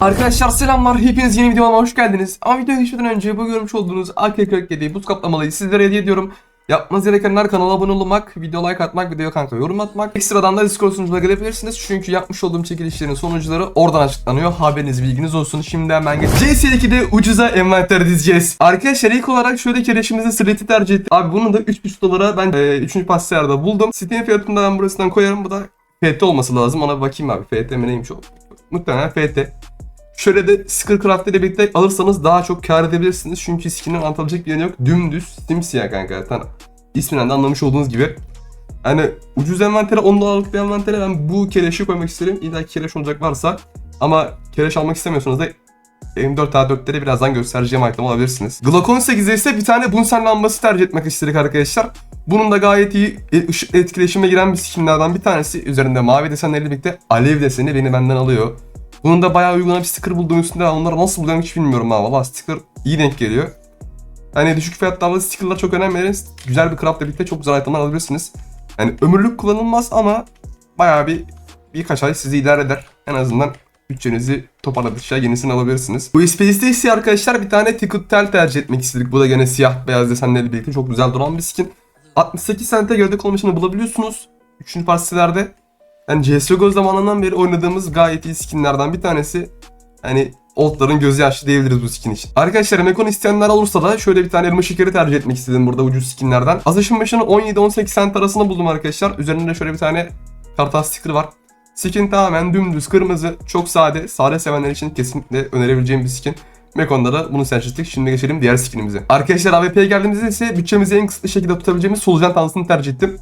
Arkadaşlar selamlar. Hepiniz yeni videoma hoş geldiniz. Ama videoya geçmeden önce bu görmüş olduğunuz AK-47 buz kaplamalıyı sizlere hediye ediyorum. Yapmanız gerekenler kanala abone olmak, video like atmak, video kanka yorum atmak. Ekstradan da Discord sunucuna gelebilirsiniz. Çünkü yapmış olduğum çekilişlerin sonuçları oradan açıklanıyor. Haberiniz bilginiz olsun. Şimdi hemen geç. CS2'de ucuza envanter dizeceğiz. Arkadaşlar ilk olarak şöyle kereşimizi Slate'i tercih ettim. Abi bunu da 3.5 dolara ben e, 3. pasyerde buldum. Steam fiyatını da ben burasından koyarım. Bu da FT olması lazım. Ona bir bakayım abi. FT mi neymiş o? Muhtemelen FT. Şöyle de Sticker ile birlikte alırsanız daha çok kar edebilirsiniz. Çünkü skinin anlatılacak bir yanı yok. Dümdüz simsiyah kanka. Zaten isminden de anlamış olduğunuz gibi. Hani ucuz envantere 10 dolarlık bir envantere ben bu keleşi koymak isterim. İlla keleş olacak varsa. Ama keleş almak istemiyorsanız da M4A4'leri birazdan göstereceğim item alabilirsiniz. Glock 18'e ise bir tane Bunsen lambası tercih etmek istedik arkadaşlar. Bunun da gayet iyi e, ışıkla etkileşime giren bir skinlerden bir tanesi. Üzerinde mavi desenlerle birlikte alev deseni beni benden alıyor. Bunun da bayağı uygun bir sticker buldum üstünde. Onları nasıl buluyorum hiç bilmiyorum ha. Valla sticker iyi denk geliyor. Hani düşük fiyatlarla stickerlar çok önem verin. Güzel bir craftla birlikte çok güzel itemler alabilirsiniz. Yani ömürlük kullanılmaz ama bayağı bir birkaç ay sizi idare eder. En azından bütçenizi toparladıkça yenisini alabilirsiniz. Bu SPS'de ise arkadaşlar bir tane Ticket Tel tercih etmek istedik. Bu da gene siyah beyaz desenlerle birlikte çok güzel duran bir skin. 68 sente gövde olmasını bulabiliyorsunuz. Üçüncü partilerde. Yani CSGO zamanından beri oynadığımız gayet iyi skinlerden bir tanesi. Hani oldların gözü yaşlı diyebiliriz bu skin için. Arkadaşlar Mekon isteyenler olursa da şöyle bir tane elma şekeri tercih etmek istedim burada ucuz skinlerden. Azışın başını 17-18 cent arasında buldum arkadaşlar. Üzerinde şöyle bir tane kartal sticker var. Skin tamamen dümdüz kırmızı, çok sade, sade sevenler için kesinlikle önerebileceğim bir skin. Mekon'da da bunu seçtik. Şimdi geçelim diğer skinimize. Arkadaşlar AWP'ye geldiğimizde ise bütçemizi en kısıtlı şekilde tutabileceğimiz solucan tansını tercih ettim.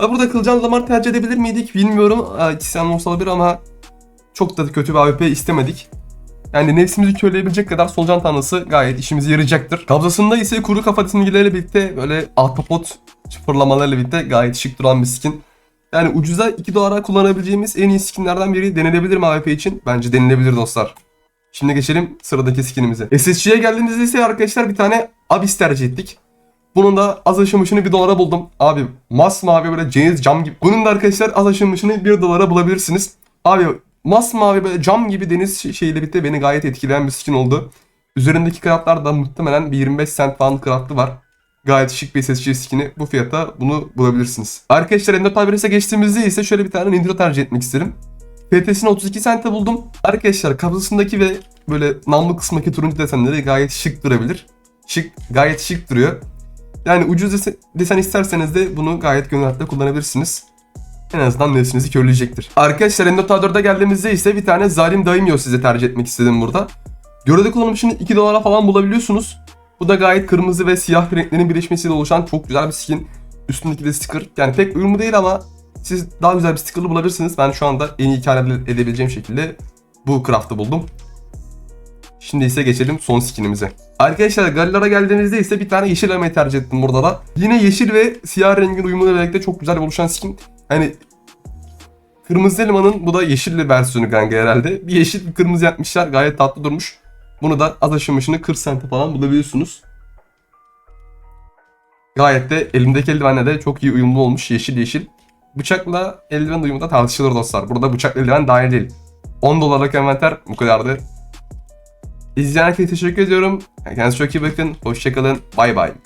Ha, Burada kılcan damar tercih edebilir miydik bilmiyorum. İkisinden olsa olabilir ama çok da kötü bir AWP istemedik. Yani nefsimizi körleyebilecek kadar solucan tanrısı gayet işimize yarayacaktır. Kabzasında ise kuru kafa simgeleriyle birlikte böyle ahtapot fırlamalarıyla birlikte gayet şık duran bir skin. Yani ucuza 2 dolara kullanabileceğimiz en iyi skinlerden biri denilebilir mi AWP için? Bence denilebilir dostlar. Şimdi geçelim sıradaki skinimize. SSG'ye geldiğimizde ise arkadaşlar bir tane Abyss tercih ettik. Bunun da az aşılmışını 1 dolara buldum. Abi masmavi böyle ceyiz cam gibi. Bunun da arkadaşlar az aşılmışını 1 dolara bulabilirsiniz. Abi masmavi böyle cam gibi deniz şey- şeyiyle birlikte beni gayet etkileyen bir skin oldu. Üzerindeki craftlar da muhtemelen bir 25 cent falan craftı var. Gayet şık bir SSG skin'i. Bu fiyata bunu bulabilirsiniz. Arkadaşlar Ender Tabirese geçtiğimizde ise şöyle bir tane Nitro tercih etmek isterim. PTS'ini 32 cent'e buldum. Arkadaşlar kabzasındaki ve böyle namlu kısmındaki turuncu desenleri gayet şık durabilir. Şık, gayet şık duruyor. Yani ucuz desen, isterseniz de bunu gayet gönül rahatlıkla kullanabilirsiniz. En azından nefsinizi körleyecektir. Arkadaşlar Endotador'da geldiğimizde ise bir tane Zalim Daimyo size tercih etmek istedim burada. Gövde kullanım için 2 dolara falan bulabiliyorsunuz. Bu da gayet kırmızı ve siyah renklerin birleşmesiyle oluşan çok güzel bir skin. Üstündeki de sticker. Yani pek uyumlu değil ama siz daha güzel bir sticker'lı bulabilirsiniz. Ben şu anda en iyi kar ede- edebileceğim şekilde bu craft'ı buldum. Şimdi ise geçelim son skinimize. Arkadaşlar Galillara geldiğimizde ise bir tane yeşil elemayı tercih ettim burada da. Yine yeşil ve siyah rengin uyumuyla birlikte çok güzel bir oluşan skin. Hani kırmızı elemanın bu da yeşilli versiyonu kanka herhalde. Bir yeşil bir kırmızı yapmışlar gayet tatlı durmuş. Bunu da az aşınmışını 40 sente falan bulabiliyorsunuz. Gayet de elimdeki eldivenle de çok iyi uyumlu olmuş yeşil yeşil. Bıçakla eldiven uyumu da tartışılır dostlar. Burada bıçakla eldiven dahil değil. 10 dolarlık envanter bu kadardı. İzleyen herkese teşekkür ediyorum. Kendinize çok iyi bakın. Hoşçakalın. Bay bay.